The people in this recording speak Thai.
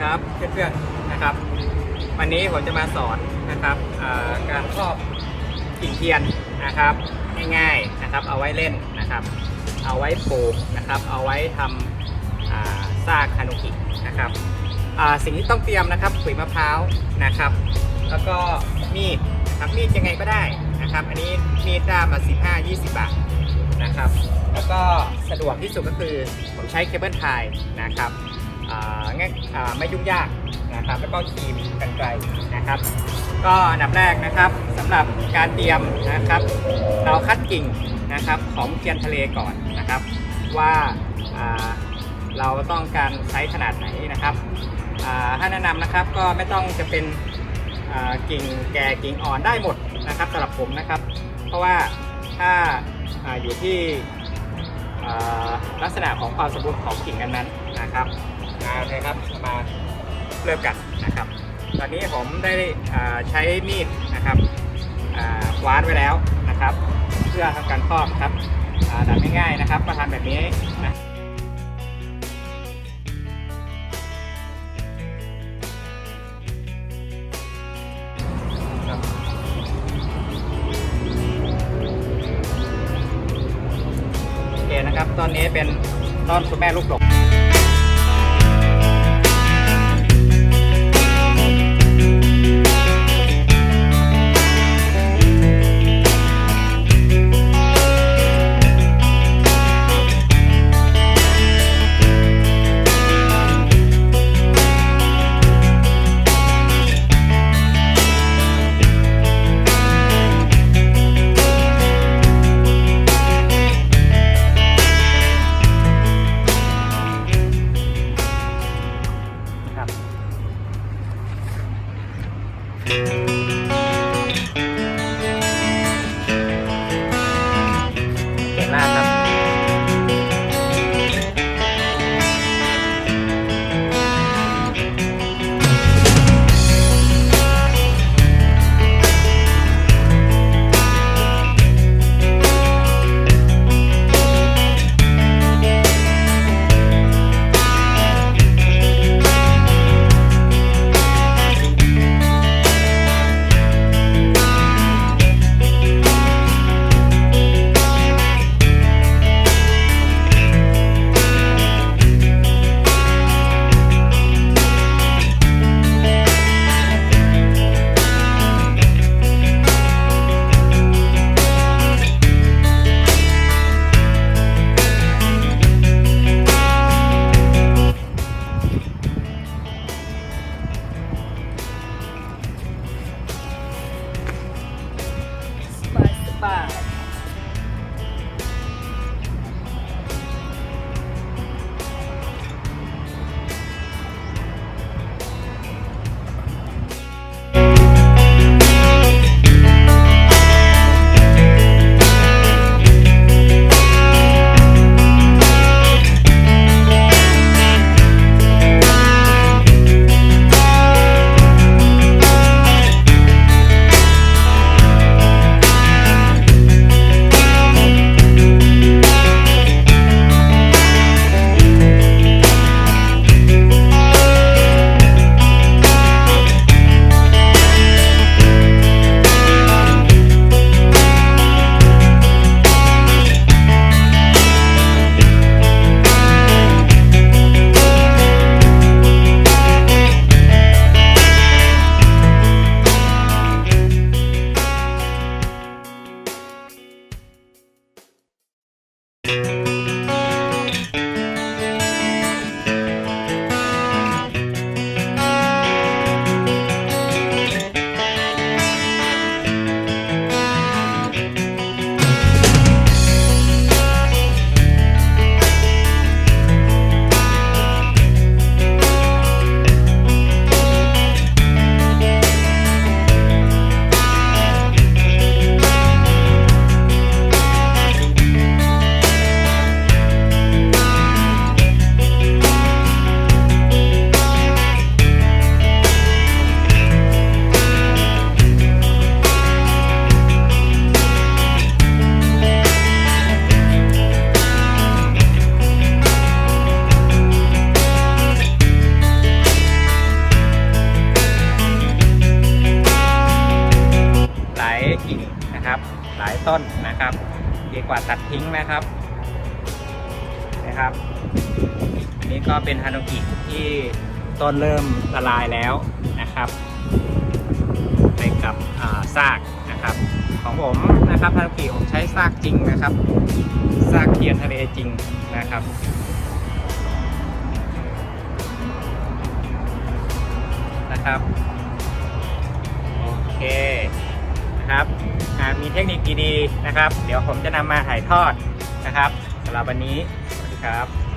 ครับเพื่อนๆนะครับ วันนี้ผมจะมาสอนนะครับการครอบกิ่งเทียนนะครับง่ายๆนะครับ เอาไว้เล่นนะครับ เอาไว้ปลูกนะครับ เอาไว้ทำซากคานุกินะครับสิ่งที่ต้องเตรียมนะครับขุยมะพร้าวนะครับ แล้วก็มีดครับมีดยังไงก็ได้นะครับ อันนี้มีดด้ามมา 15 20 บาทนะครับ แล้วก็สะดวกที่สุดก็คือผมใช้เคเบิลไทยนะครับ ง่ายไม่ยุ่งยากนะครับแล้วก็ครีมกันไกลนะครับ ก็อันดับแรกนะครับสำหรับการเตรียมนะครับ เราคัดกิ่งนะครับของเทียนทะเลก่อนนะครับ ว่าเราต้องการใช้ขนาดไหนนะครับถ้าแนะนำนะครับก็ไม่ต้องจะเป็นกิ่งแก่กิ่งอ่อนได้หมดนะครับสำหรับผมนะครับ เพราะว่าถ้าออยู่ที่ลักษณะของความสมบูรณ์ของกิ่งนั้นๆนะครับ มาเลยครับมาเริ่มกันนะครับ ตอนนี้ผมได้ใช้มีดนะครับอ่าวาดไว้แล้วนะครับ เพื่อทำการครอบครับดัดง่ายๆนะครับก็ทำแบบนี้นะโอเคนะครับต้นนี้เป็นต้นคุณแม่ลูกดกโ Música นะครับ หลายต้นนะครับดีกว่าตัดทิ้งนะครับนะครับอันนี้ก็เป็นฮานุกิที่ต้นเริ่มละลายแล้วนะครับ ไปกับซากนะครับ ของผมนะครับฮานุกิผมใช้ซากจริงนะครับซากเทียนทะเลจริงนะครับนะครับ โอเค นะครับมีเทคนิคดีๆนะครับ เดี๋ยวผมจะนำมาถ่ายทอดนะครับสำหรับวันนี้สวัสดีครับ